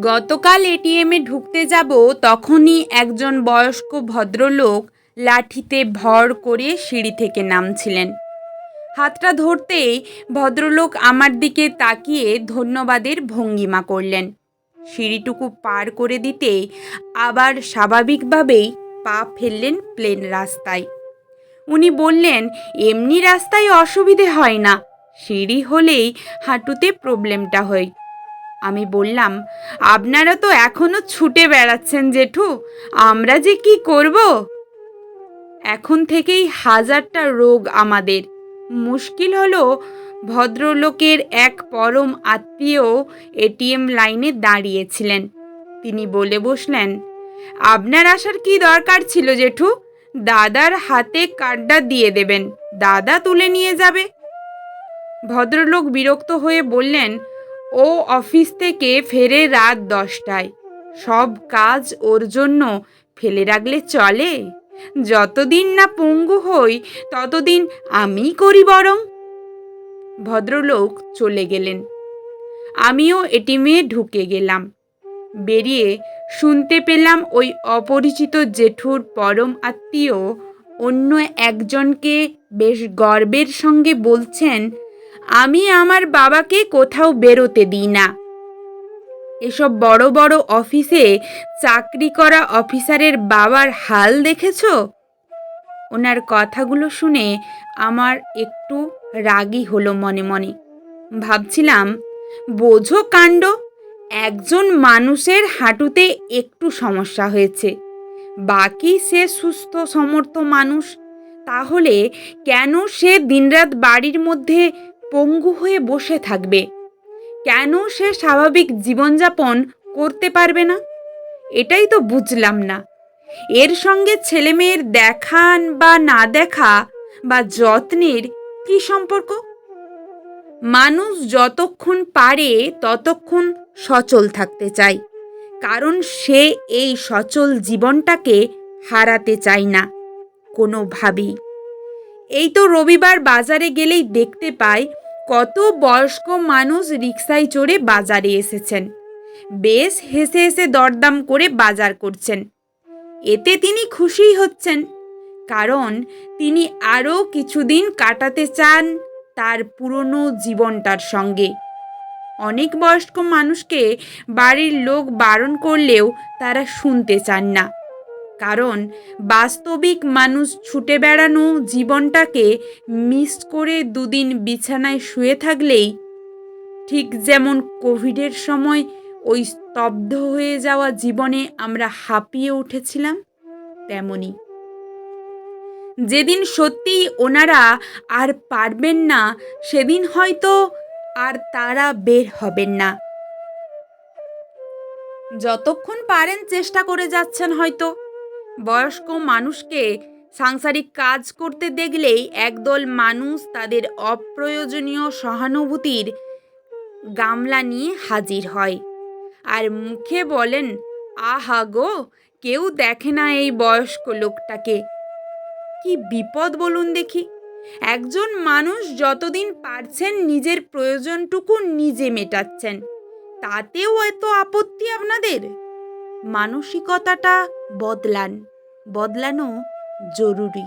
গতকাল এটিএমে ঢুকতে যাব তখনই একজন বয়স্ক ভদ্রলোক লাঠিতে ভর করে সিঁড়ি থেকে নামছিলেন। হাতটা ধরতেই ভদ্রলোক আমার দিকে তাকিয়ে ধন্যবাদের ভঙ্গিমা করলেন। সিঁড়িটুকু পার করে দিতে আবার স্বাভাবিকভাবেই পা ফেললেন প্লেন রাস্তায়। উনি বললেন, এমনি রাস্তায় অসুবিধে হয় না। সিঁড়ি হলেই হাঁটুতে প্রবলেমটা হয়। আমি বললাম, আপনারা তো এখনও ছুটে বেড়াচ্ছেন জেঠু, আমরা যে কি করব? এখন থেকেই হাজারটা রোগ আমাদের। মুশকিল হলো ভদ্রলোকের এক পরম আত্মীয় এটিএম লাইনে দাঁড়িয়েছিলেন। তিনি বলে বসলেন, আপনার আসার কি দরকার ছিল জেঠু? দাদার হাতে কার্ডটা দিয়ে দেবেন, দাদা তুলে নিয়ে যাবে। ভদ্রলোক বিরক্ত হয়ে বললেন ও অফিস থেকে ফেরে রাত দশটায়। সব কাজ ওর জন্য। ফেলে রাখলে চলে? যতদিন না পঙ্গু হই, ততদিন আমি করি বরং। ভদ্রলোক চলে গেলেন। আমিও এটিমে ঢুকে গেলাম। বেরিয়ে শুনতে পেলাম ওই অপরিচিত জেঠুর পরম আত্মীয় অন্য একজনকে বেশ গর্বের সঙ্গে বলছেন আমি আমার বাবাকে কোথাও বেরোতে দিই না। এসব বড় বড় অফিসে চাকরি করা অফিসারের বাবার হাল দেখেছ? ওনার কথাগুলো শুনে আমার একটু রাগই হলো মনে মনে। ভাবছিলাম, বোঝো কাণ্ড, একজন মানুষের হাঁটুতে একটু সমস্যা হয়েছে। বাকি সে সুস্থ, সমর্থ মানুষ, তাহলে কেন সে দিনরাত বাড়ির মধ্যে পঙ্গু হয়ে বসে থাকবে। কেন সে স্বাভাবিক জীবনযাপন করতে পারবে না? এটাই তো বুঝলাম না। এর সঙ্গে ছেলেমেয়ের দেখান বা না দেখা বা যত্নের কি সম্পর্ক? মানুষ যতক্ষণ পারে ততক্ষণ সচল থাকতে চায়, কারণ সে এই সচল জীবনটাকে হারাতে চায় না, কোনোভাবেই। এই তো রবিবার বাজারে গেলেই দেখতে পাই কত বয়স্ক মানুষ রিক্সায় চড়ে বাজারে এসেছেন। বেশ হেসে হেসে দরদাম করে বাজার করছেন। এতে তিনি খুশিই হচ্ছেন, কারণ তিনি আরও কিছুদিন কাটাতে চান তার পুরনো জীবনটার সঙ্গে। অনেক বয়স্ক মানুষকে বাড়ির লোক বারণ করলেও তারা শুনতে চান না। কারণ বাস্তবিক মানুষ ছুটে বেড়ানো জীবনটাকে মিস করে দুদিন বিছানায় শুয়ে থাকলেই ঠিক যেমন কোভিডের সময় ওই স্তব্ধ হয়ে যাওয়া জীবনে আমরা হাঁপিয়ে উঠেছিলাম, তেমনি। যেদিন সত্যিই ওনারা আর পারবেন না, সেদিন হয়তো আর তারা বের হবেন না। যতক্ষণ পারেন চেষ্টা করে যাচ্ছেন হয়তো। বয়স্ক মানুষকে সাংসারিক কাজ করতে দেখলেই একদল মানুষ তাদের অপ্রয়োজনীয় সহানুভূতির গামলা নিয়ে হাজির হয়। আর মুখে বলেন, আহা গো, কেউ দেখে না এই বয়স্ক লোকটাকে। কি বিপদ বলুন দেখি। একজন মানুষ যতদিন পারছেন নিজের প্রয়োজনটুকু নিজে মেটাচ্ছেন। তাতেও এত আপত্তি আপনাদের? মানসিকতাটা বদলান। বদলানো জরুরি।